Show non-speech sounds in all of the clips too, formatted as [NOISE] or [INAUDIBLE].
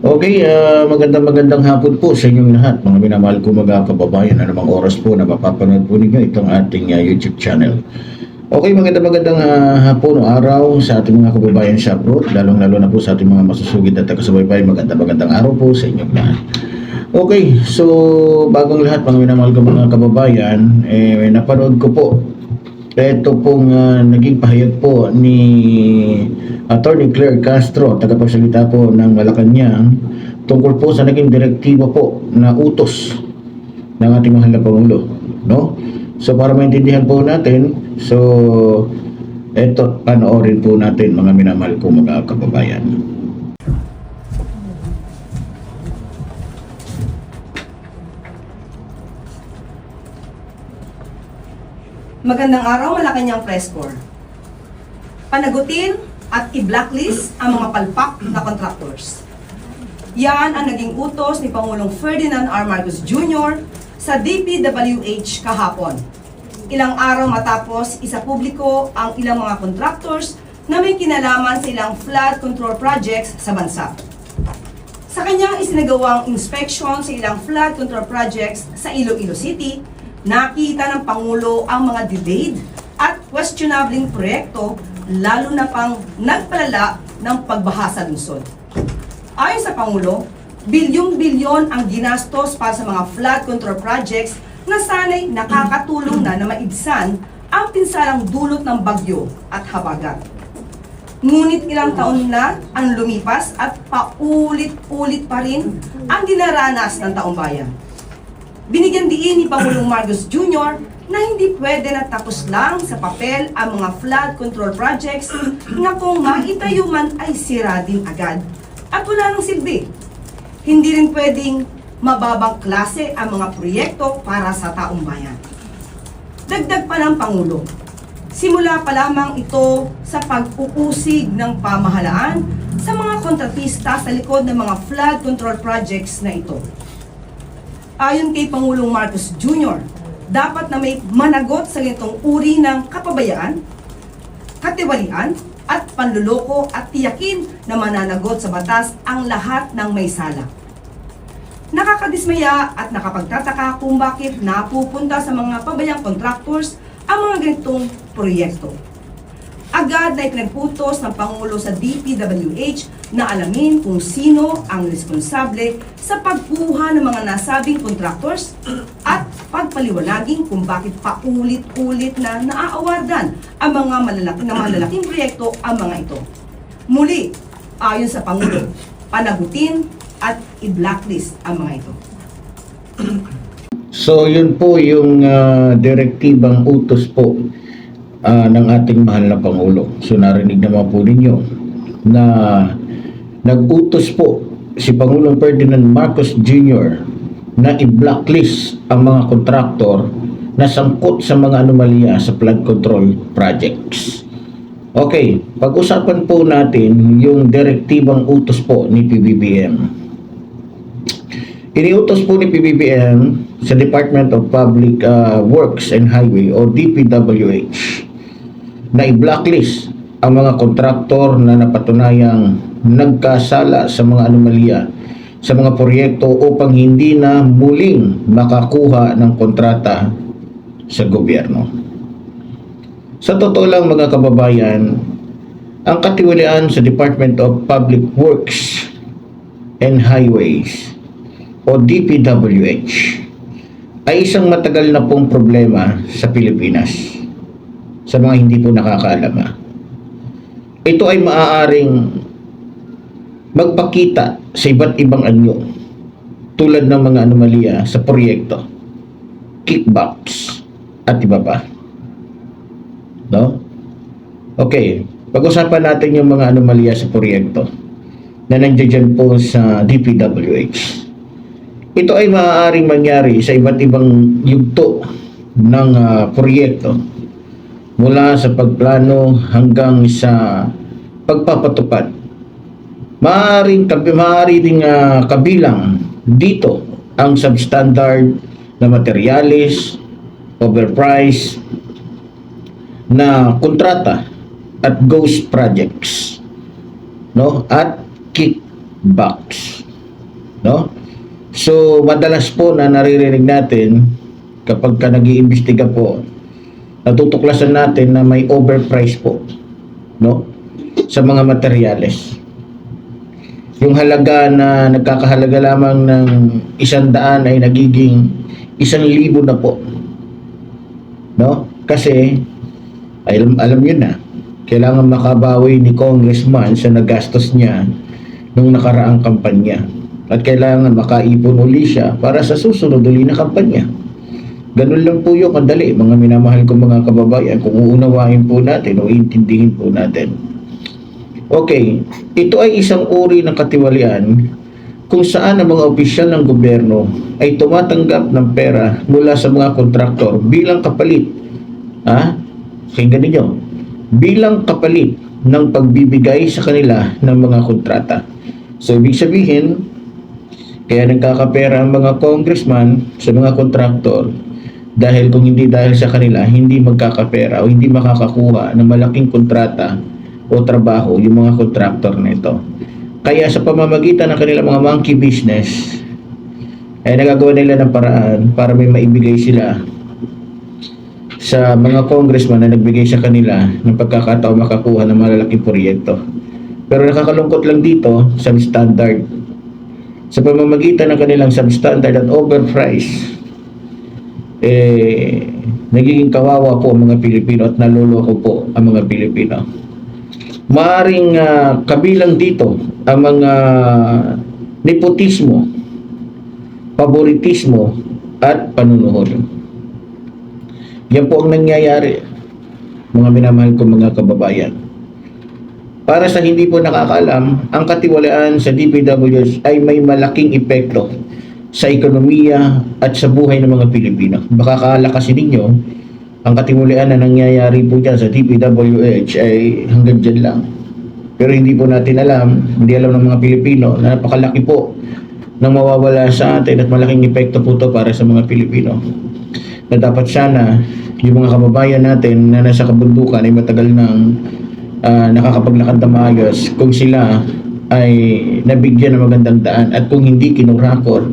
Okay, ah, magandang magandang hapon po sa inyong lahat, mga minamahal ko mga kababayan. Ano mang oras po na mapapanood po ninyo itong ating ah, YouTube channel. Okay, magandang magandang ah, hapon o araw sa ating mga kababayan sa abroad, lalong-lalo na po sa ating mga masusugid at taga-subaybay. Magandang magandang araw po sa inyong lahat. Okay, so bagong lahat mga minamahal ko mga kababayan, eh, napanood ko po ito pong ah, naging pahayag po ni Attorney Claire Castro, tagapagsalita po ng Malacanang, tungkol po sa naging direktiba po na utos ng ating mahal na Pangulo. No? So para maintindihan po natin, so eto panoorin po natin mga minamahal ko mga kababayan. Magandang araw, Malacanang Press Corps. Panagutin at i-blacklist ang mga palpak na contractors. Yan ang naging utos ni Pangulong Ferdinand R. Marcos Jr. sa DPWH kahapon. Ilang araw matapos isa publiko ang ilang mga contractors na may kinalaman sa ilang flood control projects sa bansa. Sa kanyang isinagawang inspection sa ilang flood control projects sa Iloilo City, nakita ng Pangulo ang mga delayed at questionabling proyekto lalo na pang nagpalala ng pagbaha sa lungsod. Ayon sa Pangulo, bilyong-bilyon ang ginastos para sa mga flood control projects na sana'y nakakatulong na na maibsan ang pinsalang dulot ng bagyo at habagat. Ngunit ilang taon na ang lumipas at paulit-ulit pa rin ang dinaranas ng taong bayan. Binigyan diin ni Pangulong Marcos Jr. na hindi pwede na tapos lang sa papel ang mga flood control projects na kung maitayo man ay sira din agad at wala nang silbi. Hindi rin pwedeng mababang klase ang mga proyekto para sa taong bayan. Dagdag pa ng Pangulo, simula pa lamang ito sa pag-uusig ng pamahalaan sa mga kontratista sa likod ng mga flood control projects na ito. Ayon kay Pangulong Marcos Jr., dapat na may managot sa ganitong uri ng kapabayaan, katiwalian, at panluloko at tiyakin na mananagot sa batas ang lahat ng may sala. Nakakadismaya at nakapagtataka kung bakit napupunta sa mga pabayang contractors ang mga ganitong proyekto. Agad na ipinagputos ng Pangulo sa DPWH na alamin kung sino ang responsable sa pagkuha ng mga nasabing contractors at pagpaliwanagin kung bakit paulit-ulit na naaawardan ang mga malalaki na malalaking proyekto ang mga ito. Muli, ayon sa Pangulo, panagutin at i-blacklist ang mga ito. So yun po yung ah, direktibang utos po ah, ng ating mahal na Pangulo. So narinig naman po ninyo na nag-utos po si Pangulong Ferdinand Marcos Jr. na i-blacklist ang mga kontraktor na sangkot sa mga anomalya sa flood control projects. Okay, pag-usapan po natin yung direktibang utos po ni PBBM. Iniutos po ni PBBM sa Department of Public uh, Works and Highway o DPWH na i-blacklist ang mga kontraktor na napatunayang nagkasala sa mga anomalya sa mga proyekto upang hindi na muling makakuha ng kontrata sa gobyerno. Sa totoo lang mga kababayan, ang katiwalian sa Department of Public Works and Highways o DPWH ay isang matagal na pong problema sa Pilipinas sa mga hindi po nakakaalam. ah. Ito ay maaaring magpakita sa iba't ibang anyo tulad ng mga anomalya sa proyekto, kickbacks at iba pa. No? Okay, pag-usapan natin yung mga anomalya sa proyekto na nandiyan po sa DPWH. Ito ay maaaring mangyari sa iba't ibang yugto ng ah, proyekto mula sa pagplano hanggang sa pagpapatupad. Maaaring kabi, maaari ding ah, kabilang dito ang substandard na materyales, overpriced na kontrata at ghost projects no at kick box. No? So, madalas po na naririnig natin kapag ka nag-iimbestiga po, natutuklasan natin na may overprice po, no? Sa mga materyales. Yung halaga na nagkakahalaga lamang ng isang daan ay nagiging isang libo na po. No? Kasi, alam, alam yun na, kailangan makabawi ni congressman sa nagastos niya nung nakaraang kampanya. At kailangan makaipon uli siya para sa susunod uli na kampanya. Ganun lang po yung kadali, mga minamahal kong mga kababayan, kung uunawain po natin o intindihin po natin. Okay, ito ay isang uri ng katiwalian kung saan ang mga opisyal ng gobyerno ay tumatanggap ng pera mula sa mga kontraktor bilang kapalit. Ha? Pakinggan ninyo. Bilang kapalit ng pagbibigay sa kanila ng mga kontrata. So, ibig sabihin, kaya nagkakapera ang mga congressman sa mga kontraktor dahil kung hindi dahil sa kanila, hindi magkakapera o hindi makakakuha ng malaking kontrata o trabaho yung mga kontraktor na ito. Kaya sa pamamagitan ng kanilang mga monkey business, ay nagagawa nila ng paraan para may maibigay sila sa mga congressman na nagbigay sa kanila ng pagkakataon makakuha ng malalaking proyekto. Pero nakakalungkot lang dito, substandard. Sa pamamagitan ng kanilang substandard at overpriced, eh, nagiging kawawa po ang mga Pilipino at naluloko po ang mga Pilipino. Maaring ah, kabilang dito ang mga nepotismo, favoritismo, at panunuhol. Yan po ang nangyayari, mga minamahal kong mga kababayan. Para sa hindi po nakakalam, ang katiwalaan sa DPWH ay may malaking epekto sa ekonomiya at sa buhay ng mga Pilipino. Baka kasi ninyo, ang katiwalaan na nangyayari po dyan sa DPWH ay hanggang dyan lang. Pero hindi po natin alam, hindi alam ng mga Pilipino na napakalaki po nang mawawala sa atin at malaking epekto po to para sa mga Pilipino. Na dapat sana yung mga kababayan natin na nasa kabundukan ay matagal nang ah, nakakapaglakad na maayos kung sila ay nabigyan ng magandang daan at kung hindi kinurakot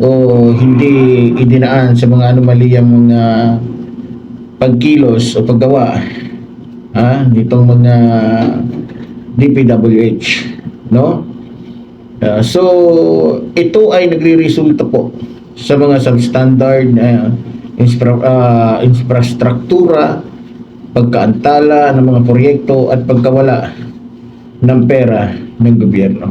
o hindi idinaan sa mga anomaliyang mga pagkilos o paggawa ah nitong mga DPWH no Ah, so ito ay nagre-resulta po sa mga substandard na infra, ah, infrastruktura pagkaantala ng mga proyekto at pagkawala ng pera ng gobyerno.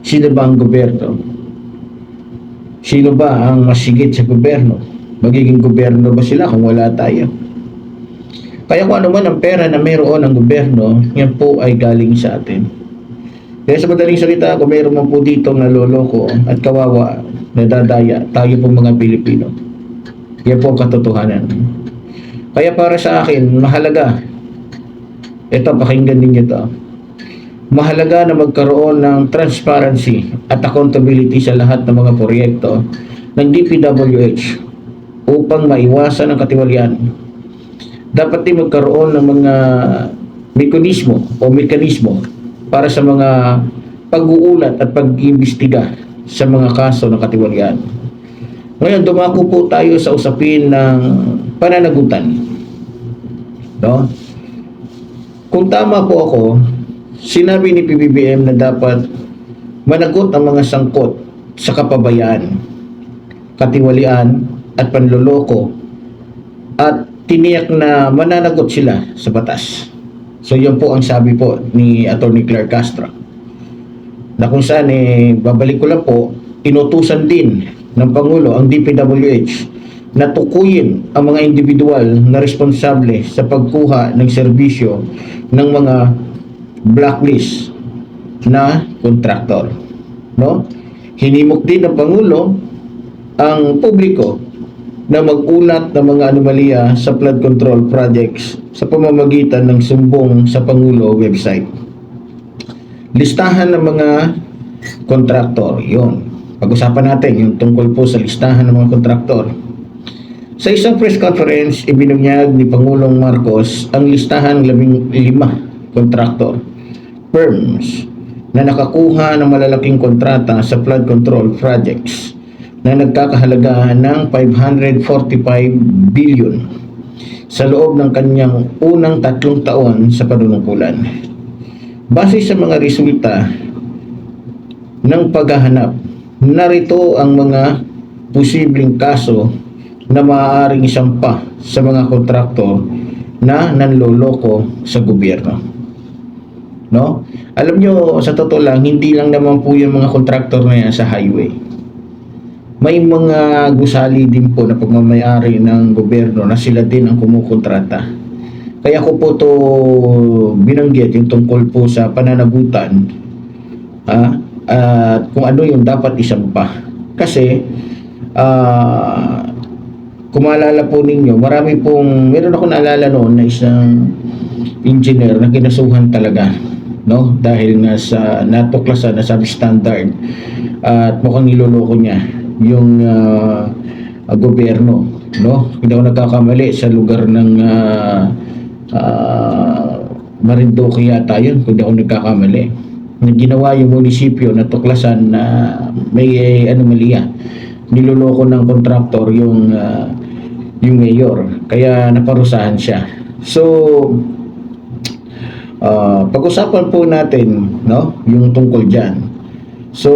Sino ba ang gobyerno? Sino ba ang masigit sa gobyerno? Magiging gobyerno ba sila kung wala tayo? Kaya kung ano man ang pera na mayroon ng gobyerno, yan po ay galing sa atin. Kaya sa madaling salita, kung mayroon man po dito naloloko at kawawa, nadadaya, tayo po mga Pilipino. Yan po ang katotohanan. Kaya para sa akin, mahalaga. Ito, pakinggan ninyo to. Mahalaga na magkaroon ng transparency at accountability sa lahat ng mga proyekto ng DPWH upang maiwasan ang katiwalian. Dapat din magkaroon ng mga mekanismo o mekanismo para sa mga pag-uulat at pag-iimbestiga sa mga kaso ng katiwalian. Ngayon, dumako po tayo sa usapin ng pananagutan. No? Kung tama po ako, sinabi ni PBBM na dapat managot ang mga sangkot sa kapabayaan, katiwalian at panloloko at tiniyak na mananagot sila sa batas. So yun po ang sabi po ni Attorney Claire Castro. Na kung saan eh, babalik ko lang po, inutusan din ng Pangulo ang DPWH na tukuyin ang mga individual na responsable sa pagkuha ng serbisyo ng mga blacklist na kontraktor. No? Hinimok din ng Pangulo ang publiko na mag-ulat ng mga anomalya sa flood control projects sa pamamagitan ng sumbong sa Pangulo website. Listahan ng mga kontraktor, yon. Pag-usapan natin yung tungkol po sa listahan ng mga kontraktor. Sa isang press conference, ibinunyag ni Pangulong Marcos ang listahan ng labing lima kontraktor, firms, na nakakuha ng malalaking kontrata sa flood control projects na nagkakahalaga ng 545 billion sa loob ng kanyang unang tatlong taon sa panunungkulan. Base sa mga resulta ng paghahanap, narito ang mga posibleng kaso na maaaring isampa sa mga kontraktor na nanloloko sa gobyerno. No? Alam nyo, sa totoo lang, hindi lang naman po yung mga kontraktor na yan sa highway. May mga gusali din po na pagmamayari ng gobyerno na sila din ang kumukontrata. Kaya ko po to binanggit yung tungkol po sa pananagutan ah, at kung ano yung dapat isampa. Kasi ah kung maalala po ninyo, marami pong, meron ako naalala noon na isang engineer na kinasuhan talaga no? Dahil nga sa natuklasan na substandard at mukhang niloloko niya yung ah, gobyerno no? Hindi ako nagkakamali sa lugar ng uh, Marinduque yata yun kung hindi ako nagkakamali. Na ginawa yung munisipyo na tuklasan na may eh, niloloko ng kontraktor yung ah, yung mayor. Kaya naparusahan siya. So Ah, pag-usapan po natin no yung tungkol diyan. So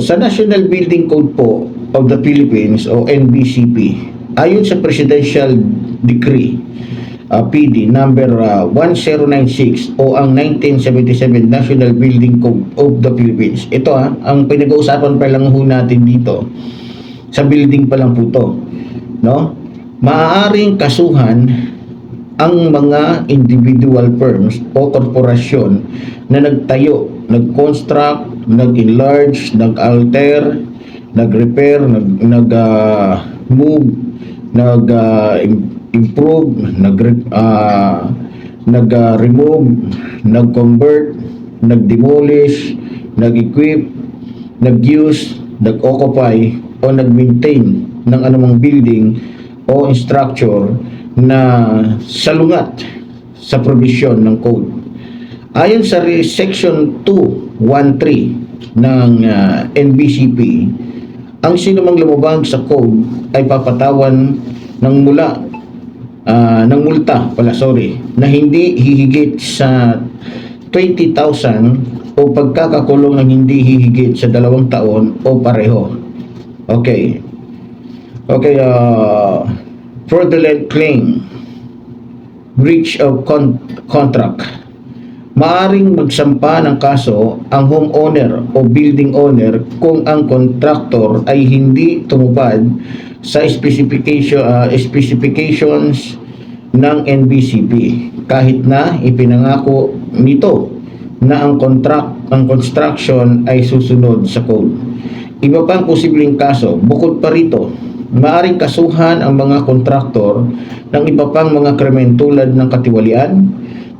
sa National Building Code po of the Philippines o NBCP ayon sa Presidential Decree ah, PD number ah, 1096 o ang 1977 National Building Code of the Philippines. Ito ah, ang pinag-uusapan pa lang ho natin dito sa building pa lang po to. No? Maaaring kasuhan ang mga individual firms o korporasyon na nagtayo, nag-construct, nag-enlarge, nag-alter, nag-repair, nag, nag ah, move, nag ah, im- improve, nag uh, nag ah, remove, nag-convert, nag-demolish, nag-equip, nag-use, nag-occupy o nag-maintain ng anumang building o structure na salungat sa provision ng code. Ayon sa section 213 ng ah, NBCP, ang sinumang lumabag sa code ay papatawan ng mula ah, ng multa pala sorry na hindi hihigit sa 20,000 o pagkakakulong ng hindi hihigit sa dalawang taon o pareho. Okay. Okay, uh, fraudulent claim, breach of con- contract. Maaring magsampa ng kaso ang homeowner o building owner kung ang contractor ay hindi tumupad sa specification uh, specifications ng NBCP kahit na ipinangako nito na ang contract ang construction ay susunod sa code. Iba pang posibleng kaso bukod pa rito maaring kasuhan ang mga kontraktor ng iba pang mga krimen tulad ng katiwalian,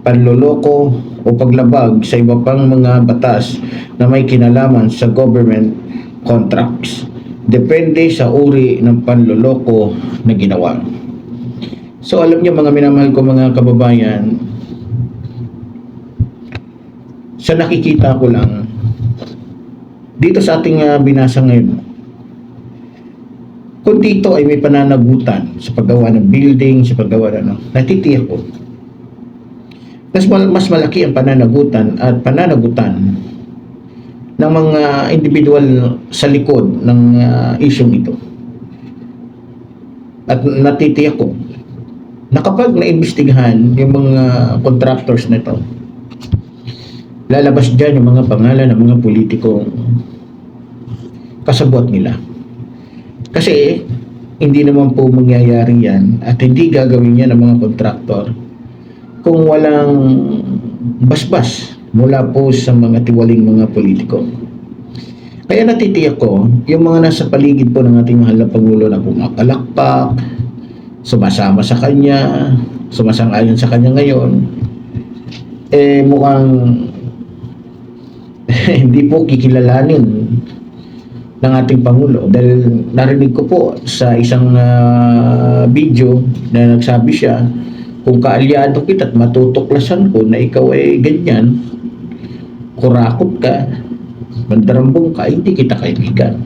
panloloko o paglabag sa iba pang mga batas na may kinalaman sa government contracts. Depende sa uri ng panloloko na ginawa. So alam niyo mga minamahal ko mga kababayan, sa nakikita ko lang, dito sa ating ah, binasa ngayon, kung dito ay may pananagutan sa paggawa ng building, sa paggawa ng ano, natitiyak ko. Mas, mal- mas malaki ang pananagutan at pananagutan ng mga individual sa likod ng uh, isyong ito. At natitiyak ko na kapag naimbestigahan yung mga contractors na ito, lalabas dyan yung mga pangalan ng mga politikong kasabot nila. Kasi hindi naman po mangyayari yan at hindi gagawin yan ng mga kontraktor kung walang basbas mula po sa mga tiwaling mga politiko. Kaya natitiyak ko, yung mga nasa paligid po ng ating mahal na Pangulo na pumakalakpak, sumasama sa kanya, sumasang-ayon sa kanya ngayon, eh mukhang [LAUGHS] hindi po kikilalanin ng ating Pangulo dahil narinig ko po sa isang ah, video na nagsabi siya kung kaalyado kita at matutuklasan ko na ikaw ay ganyan kurakot ka, mandarambong ka, hindi kita kaibigan.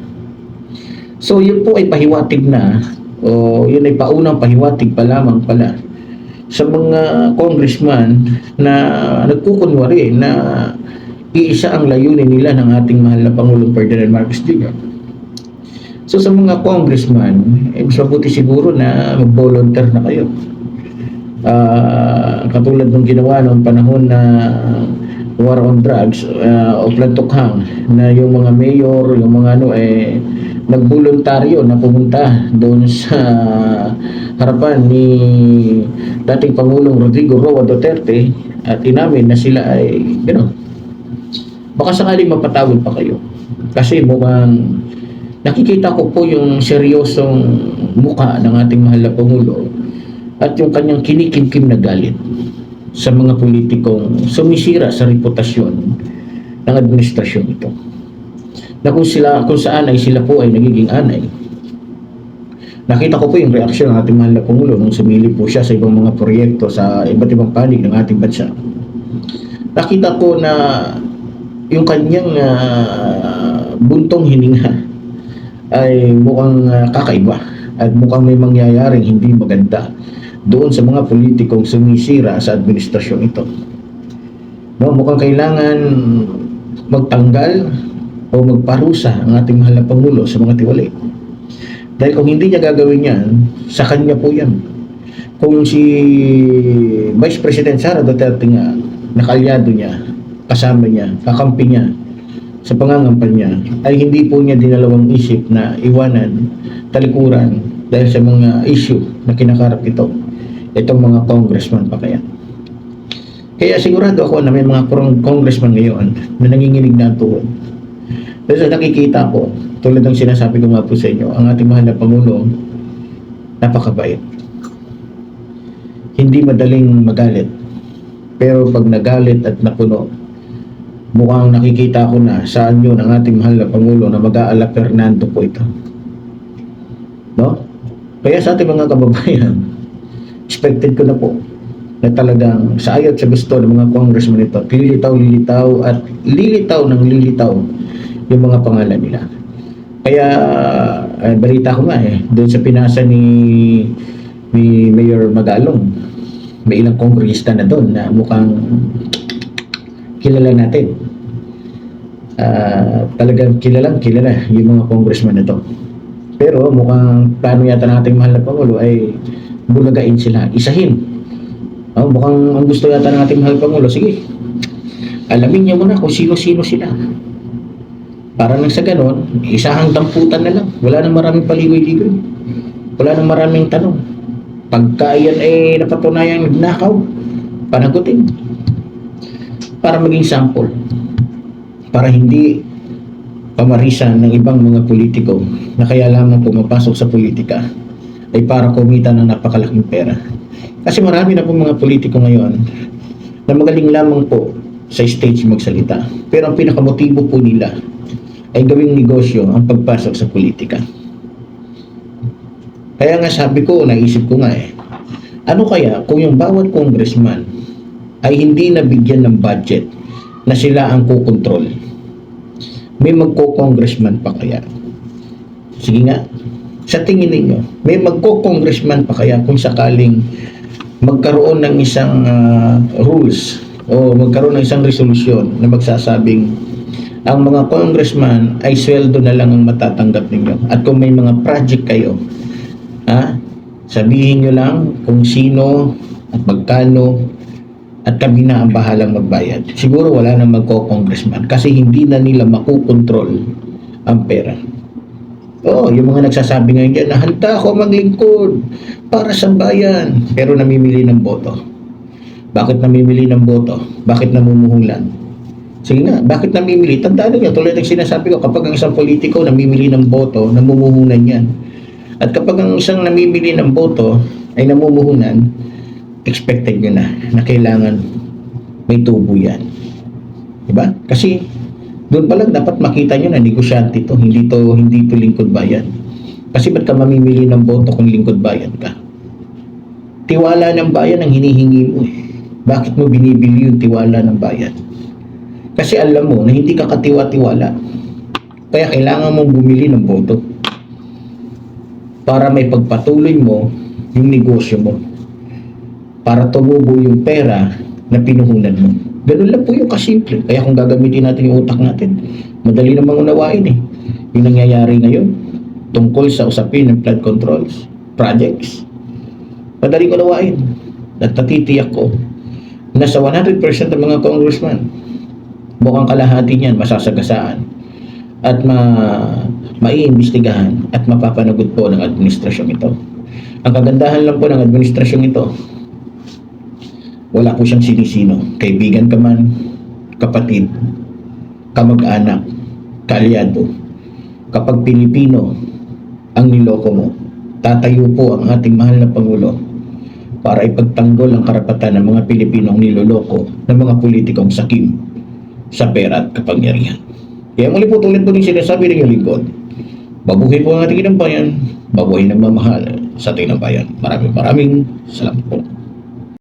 So yun po ay pahiwatig na, o yun ay paunang pahiwatig pa lamang pala sa mga congressman na nagkukunwari na iisa ang layunin nila ng ating mahal na Pangulong Ferdinand Marcos Jr. So sa mga congressman, eh, mas mabuti siguro na mag-volunteer na kayo. Ah, katulad ng ginawa noong panahon na war on drugs uh, o plantukhang na yung mga mayor, yung mga ano eh nagboluntaryo na pumunta doon sa harapan ni dating Pangulong Rodrigo Roa Duterte at inamin na sila ay gano'n. Baka sakaling mapatawid pa kayo. Kasi mukhang nakikita ko po yung seryosong muka ng ating mahal na Pangulo at yung kanyang kinikimkim na galit sa mga politikong sumisira sa reputasyon ng administrasyon ito. Na kung sila kung saan ay sila po ay nagiging anay. Nakita ko po yung reaksyon ng ating mahal na Pangulo nung sumili po siya sa ibang mga proyekto sa iba't ibang panig ng ating bansa. Nakita ko na yung kanyang ah, buntong hininga ay mukhang ah, kakaiba at mukhang may mangyayaring hindi maganda doon sa mga politikong sumisira sa administrasyon ito. No, mukhang kailangan magtanggal o magparusa ang ating mahal na Pangulo sa mga tiwali. Dahil kung hindi niya gagawin yan, sa kanya po yan. Kung si Vice President Sara Duterte nga, nakalyado niya, kasama niya, kakampi niya, sa pangangampan niya, ay hindi po niya dinalawang isip na iwanan, talikuran, dahil sa mga issue na kinakarap ito, itong mga congressman pa kaya. Kaya sigurado ako na may mga congressman ngayon na nanginginig na tuhod. Dahil sa nakikita ko, tulad ng sinasabi ko nga po sa inyo, ang ating mahal na Pangulo, napakabait. Hindi madaling magalit. Pero pag nagalit at napuno, mukhang nakikita ko na saan yun ang ating mahal na Pangulo na mag-aala Fernando po ito. No? Kaya sa ating mga kababayan, [LAUGHS] expected ko na po na talagang sa ayot sa gusto ng mga congressman ito, lilitaw, lilitaw at lilitaw ng lilitaw yung mga pangalan nila. Kaya eh, balita ko nga eh, doon sa pinasa ni ni Mayor Magalong, may ilang kongresista na doon na mukhang kilala natin. Ah, talagang kilalang kilala yung mga congressman na to. Pero mukhang plano yata ng ating mahal na Pangulo ay bulagain sila, isahin. Oh, mukhang ang gusto yata ng ating mahal Pangulo, sige, alamin niyo muna kung sino-sino sila. Para nang sa ganon, isahang damputan na lang. Wala nang maraming paligoy-ligoy. Wala nang maraming tanong. Pagka yan ay napatunayan nagnakaw, panagutin. Para maging sample. Para hindi pamarisan ng ibang mga politiko na kaya lamang pumapasok sa politika ay para kumita ng napakalaking pera. Kasi marami na po mga politiko ngayon na magaling lamang po sa stage magsalita. Pero ang pinakamotibo po nila ay gawing negosyo ang pagpasok sa politika. Kaya nga sabi ko, naisip ko nga eh, ano kaya kung yung bawat congressman ay hindi nabigyan ng budget na sila ang kukontrol? May magko-congressman pa kaya? Sige nga, sa tingin ninyo, may magko-congressman pa kaya kung sakaling magkaroon ng isang ah, rules o magkaroon ng isang resolusyon na magsasabing ang mga congressman ay sweldo na lang ang matatanggap ninyo. At kung may mga project kayo, ha, sabihin nyo lang kung sino at magkano at kami na ang bahalang magbayad. Siguro wala nang magko-congressman kasi hindi na nila makukontrol ang pera. Oo, yung mga nagsasabi ngayon dyan na handa ako maglingkod para sa bayan pero namimili ng boto. Bakit namimili ng boto? Bakit namumuhulan? Sige nga, bakit namimili? Tandaan nyo, tulad ng sinasabi ko, kapag ang isang politiko namimili ng boto, namumuhunan yan. At kapag ang isang namimili ng boto ay namumuhunan, expected nyo na na kailangan may tubo yan. Diba? Kasi doon pa lang dapat makita nyo na negosyante to, hindi to hindi to lingkod bayan. Kasi ba't ka mamimili ng boto kung lingkod bayan ka? Tiwala ng bayan ang hinihingi mo eh. Bakit mo binibili yung tiwala ng bayan? Kasi alam mo na hindi ka katiwa-tiwala. Kaya kailangan mong bumili ng boto para may pagpatuloy mo yung negosyo mo. Para tumubo yung pera na pinuhunan mo. Ganun lang po yung kasimple. Kaya kung gagamitin natin yung utak natin, madali namang unawain eh. Yung nangyayari ngayon tungkol sa usapin ng flood controls, projects. Madaling unawain. At natitiyak ko na sa 100% ng mga congressman, mukhang kalahati niyan masasagasaan at ma maiimbestigahan at mapapanagot po ng administrasyong ito. Ang kagandahan lang po ng administrasyong ito, wala po siyang sinisino. Kaibigan ka man, kapatid, kamag-anak, kaalyado. Kapag Pilipino ang niloko mo, tatayo po ang ating mahal na Pangulo para ipagtanggol ang karapatan ng mga Pilipino ang niloloko ng mga politikong sakim sa pera at kapangyarihan. Kaya muli po tulad po ng sinasabi ng lingkod, babuhay po ang ating inang bayan, babuhay ng mamahal sa ating bayan. Maraming maraming salamat po.